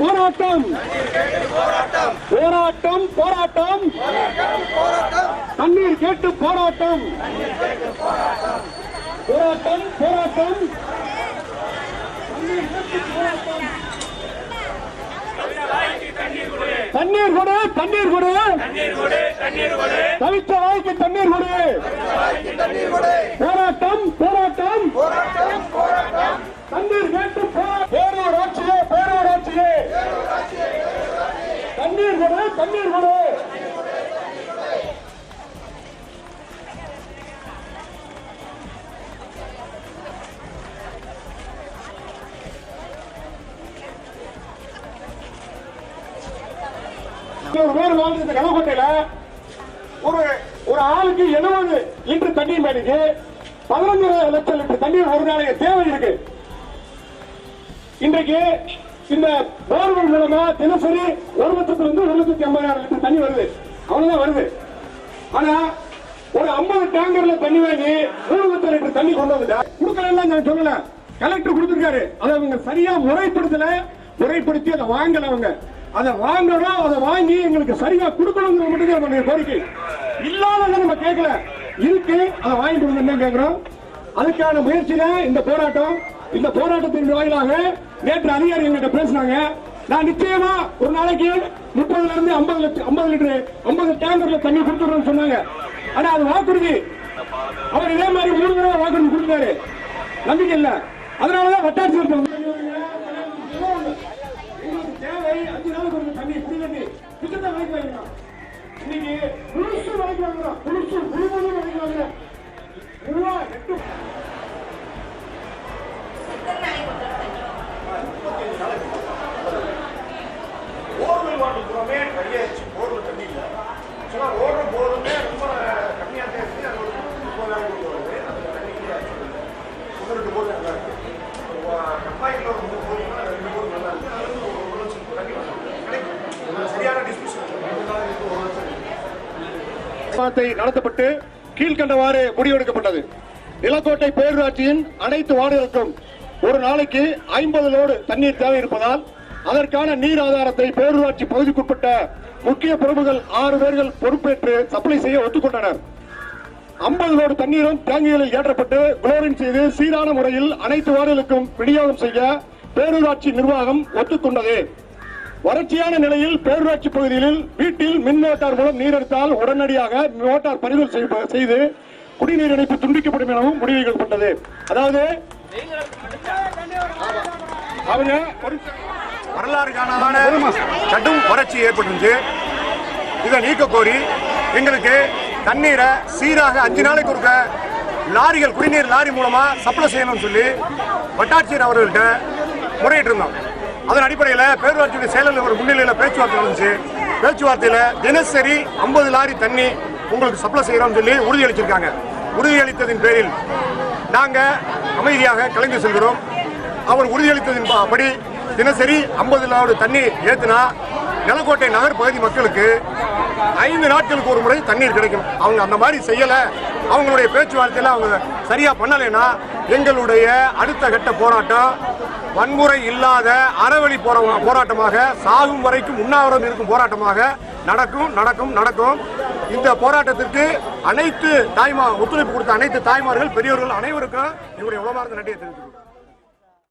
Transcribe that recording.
போராட்டம். போராட்டம் போராட்டம். தண்ணீர் கேட்டு போராட்டம். போராட்டம் போராட்டம். தண்ணீர் கொடு தண்ணீர் கொடு. தவித்த வாய்க்கு தண்ணீர் கொடு. போராட்டம் போராட்டம். போராட்டம் தண்ணீர் கொடு. ஒரு வாழ்ந்து இந்த ஒரு ஒரு ஆளுக்கு எழுபது லிட்டர் தண்ணீர் மேடிக்கு பதினஞ்சு லட்சம் லிட்டர் தண்ணீர் ஒரு நாளைக்கு தேவை இருக்கு. இன்றைக்கு இந்த போர்வெல் மூலமா தினசரி ஒரு லட்சத்திலிருந்து ஒரு லட்சத்தி ஐம்பதாயிரம் லிட்டர் தண்ணி வருது. அவ்வளவுதான் வருது. ஆனா ஒரு ஐம்பது டேங்கர்ல தண்ணி வாங்கி மூணு லட்சம் லிட்டர் தண்ணி கொண்டு வந்துட்டா? கொடுக்கலாம் நான் சொல்லல. கலெக்டர் கொடுத்திருக்காரு. அதை அவங்க சரியா முறைப்படுத்தல. முறைப்படுத்தி அதை வாங்கல அவங்க. அதை வாங்கணும் அதை வாங்கி எங்களுக்கு சரியா கொடுக்கணுங்கிற மட்டும் தான் கோரிக்கை. இல்லாத நம்ம கேட்கல. இருக்கு. அதை வாங்கி கொடுங்க கேட்கிறோம். அதுக்கான முயற்சியில இந்த போராட்டம் இந்த போராட்டத்தின் வாயிலாக நேற்று அதிகாரி எங்கிட்ட பேசினாங்க. நான் நிச்சயமா ஒரு நாளைக்கு முப்பதுல இருந்து ஐம்பது லட்சம் ஐம்பது லிட்டர் ஐம்பது டேங்கர்ல தண்ணி கொடுத்துறோம்னு சொன்னாங்க. ஆனா அது வாக்குறுதி. அவர் இதே மாதிரி மூணு தடவை வாக்குறுதி கொடுத்தாரு. நம்பிக்கை இல்ல. அதனாலதான் வட்டாட்சியர் தேவை அஞ்சு நாளுக்கு ஒரு தண்ணி குடி தண்ணி திட்டத்தை வாங்கி வாங்கிக்கலாம் இன்னைக்கு முழுசு வாங்கி வாங்குறோம். முழுசு முழுவதும் வாங்கி வாங்குறேன் எட்டு போர்வெல் வாட்டர் பூராமே கடியாச்சு போர்வெல் தண்ணி இல்லை ஆக்சுவலாக ஓடுற போருமே ரொம்ப கம்மியாக தான் இருக்குது அது ஒரு முப்பதாயிரம் கொண்டு வருது அந்த தண்ணி இல்லை ஒன்று ரெண்டு போர் நல்லா இருக்கு கம்பாயில் ஒரு மூணு போர் ரெண்டு போர் நல்லா இருக்கு அது வந்து ஒரு ஒரு லட்சம் தண்ணி வரும். கிடைக்கும் இது சரியான டிஸ்பியூஷன் ஒரு லட்சம் பேச்சுவார்த்தை நடத்தப்பட்டு கீழ்கண்டவாறு முடிவெடுக்கப்பட்டது. நிலக்கோட்டை பேரூராட்சியின் அனைத்து வார்டுகளுக்கும் ஒரு நாளைக்கு ஐம்பது லோடு தண்ணீர் தேவை இருப்பதால் அதற்கான நீர் ஆதாரத்தை பேரூராட்சி பகுதிக்குட்பட்ட முக்கிய பிரபுகள் ஆறு பேர்கள் பொறுப்பேற்று சப்ளை செய்ய ஒத்துக்கொண்டனர். ஐம்பது லோடு தண்ணீரும் தேங்கிகளில் ஏற்றப்பட்டு குளோரின் செய்து சீரான முறையில் அனைத்து வார்டுகளுக்கும் விநியோகம் செய்ய பேரூராட்சி நிர்வாகம் ஒத்துக்கொண்டது. வறட்சியான நிலையில் பேரூராட்சி பகுதியில் வீட்டில் மின் மோட்டார் மூலம் நீர் எடுத்தால் உடனடியாக மோட்டார் பறிமுதல் செய்து குடிநீர் இணைப்பு துண்டிக்கப்படும் எனவும் முடிவு எடுக்கப்பட்டது. அதாவது அவங்க வரலாறு காணாதான கடும் வறட்சி ஏற்பட்டுருந்துச்சு. இதை நீக்க கோரி எங்களுக்கு தண்ணீரை சீராக அஞ்சு நாளைக்கு ஒருக்க லாரிகள் குடிநீர் லாரி மூலமா சப்ளை செய்யணும்னு சொல்லி வட்டாட்சியர் அவர்கள்ட்ட முறையிட்டு இருந்தோம் அதன் அடிப்படையில் பேரூராட்சியுடைய செயலர் ஒரு முன்னிலையில் பேச்சுவார்த்தை நடந்துச்சு. பேச்சுவார்த்தையில் தினசரி ஐம்பது லாரி தண்ணி உங்களுக்கு சப்ளை செய்கிறோம்னு சொல்லி உறுதியளிச்சிருக்காங்க. உறுதியளித்ததின் பேரில் நாங்கள் அமைதியாக கலைந்து செல்கிறோம். அவர் உறுதியளித்ததின் படி தினசரி ஐம்பது லாரி தண்ணி ஏற்றுனா நிலக்கோட்டை நகர் பகுதி மக்களுக்கு ஐந்து நாட்களுக்கு ஒரு முறை தண்ணீர் கிடைக்கும். அவங்க அந்த மாதிரி செய்யலை. அவங்களுடைய பேச்சுவார்த்தையில் அவங்க சரியாக பண்ணலைன்னா எங்களுடைய அடுத்த கட்ட போராட்டம் வன்முறை இல்லாத அறவழி போரா- போராட்டமாக சாகும் வரைக்கும் உண்ணாவிரதம் இருக்கும் போராட்டமாக நடக்கும் நடக்கும் நடக்கும். இந்த போராட்டத்திற்கு அனைத்து தாய்மா ஒத்துழைப்பு கொடுத்த அனைத்து தாய்மார்கள் பெரியோர்கள் அனைவருக்கும் எங்களுடைய உளமார்ந்த நன்றியை தெரிவித்துக்கிறோம்